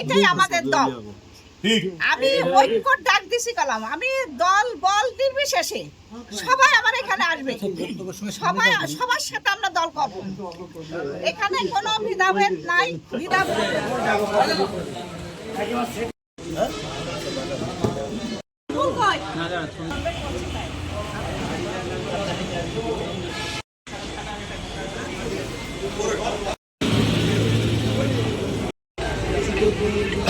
এটাই আমাদের দল। আমি ঐক্যর ডাক দিছি কালাম। আমি দল বল নির্বিশেষে সবাই আমার এখানে আসবে। সবাই সবার সাথে আমরা দল করব। এখানে কোনো ভেদাভেদ নাই ভেদাভেদ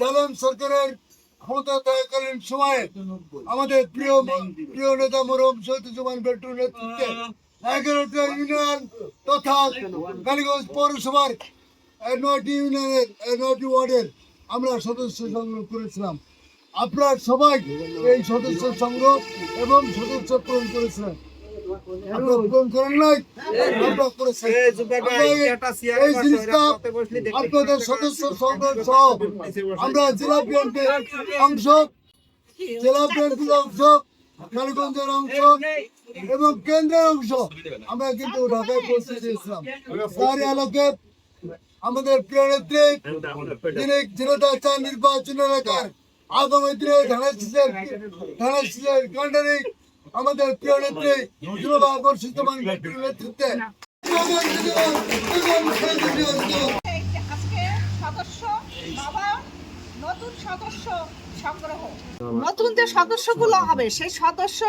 জালেম সরকারের ক্ষমতা থাকাকালীন সময়ে আমাদের প্রিয় প্রিয় নেতা মরম সৈয়দুজ্জামান বেটুর নেতৃত্বে এগারোটা ইউনিয়ন তথা কালীগঞ্জ পৌরসভার নয়টি ইউনিয়নের নয়টি ওয়ার্ডের আমরা সদস্য সংগ্রহ করেছিলাম। আপনার সবাই এই সদস্য সংগ্রহ এবং সদস্য পূরণ করেছিলেন। আপনাদের সদস্য সংগ্রহ সহ আমরা জেলা বিএনপির অংশ জেলা বিএনপির অংশ কালীগঞ্জের অংশ এবং কেন্দ্রের অংশ। আমরা কিন্তু ঢাকায় পৌঁছে দিয়েছিলাম। তার আমাদের প্রিয় নেত্রী জেলাটা চার নির্বাচন এলাকার আগামী দিনে ধানা শীষের ধানা শীষের কাণ্ডারি আমাদের প্রিয় নেত্রী যুব আকর্ষিত মানুষের নেতৃত্বে। এই যে আজকে সদস্য বাবা নতুন সদস্য নতুন যে সদস্যগুলো হবে সেই সদস্য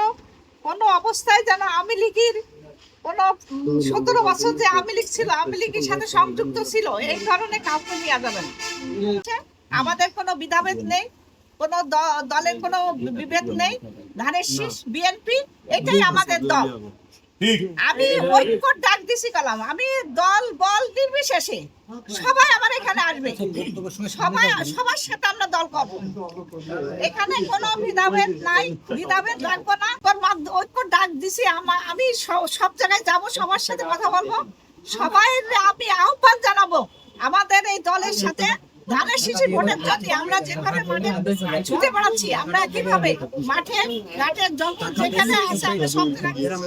কোনো অবস্থায় যেন আওয়ামী লীগের কোনো সতেরো বছর যে আওয়ামী লীগ ছিল আওয়ামী লীগের সাথে সংযুক্ত ছিল এই ধরনের কাউকে নিয়ে যাবেন। না। আমাদের কোনো বিধাভেদ নেই কোনো দ- দলের কোনো বিভেদ নেই। ধানের শীষ বিএনপি এটাই আমাদের দল। আমি ঐক্যর ডাক দিছি কালাম। আমি দল বল নির্বিশেষে সবাই আমার এখানে আসবে। সবাই সবার সাথে আমরা দল করব। এখানে কোনো ভেদাভেদ নাই। ভেদাভেদ রাখব না। ঐক্যর ডাক দিছি আমি সব জায়গায় যাব সবার সাথে কথা বলব। সবাই আমি আহ্বান জানাব। আমাদের এই দলের সাথে ধানের শিশু ভোটের যদি আমরা যেভাবে মাঠে ছুটে বেড়াচ্ছি, আমরা কীভাবে মাঠে ঘাটের যন্ত্র যেখানে আছে আমরা সব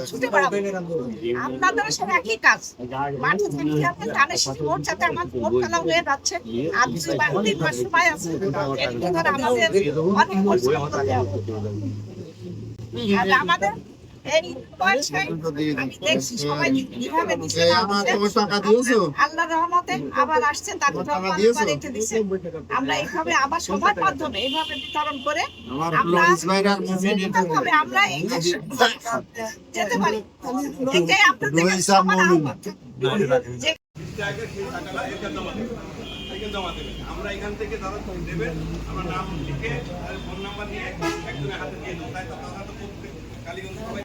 ছুটে বেড়াবো? আপনাদের সাথে একই কাজ। মাঠে থাকতে ধানের শিশু ভোট আমার ভোট হয়ে যাচ্ছে। আর দুই বা তিন মাস সময় আছে আমাদের অনেক পরিশ্রম করতে হবে। আমাদের আল্লাহর রহমতে আবার আসছেন আমরা এইভাবে আবার সবার মাধ্যমে এইভাবে বিতরণ করে আমরা যেতে পারি। এটাই আপনাদের এখান থেকে তারা দেবেন আমরা নাম লিখে ফোন নাম্বার নিয়ে একজনের হাতে দিয়ে দেবো তাই তো তারা তো প্রত্যেক কালীগঞ্জ সবাই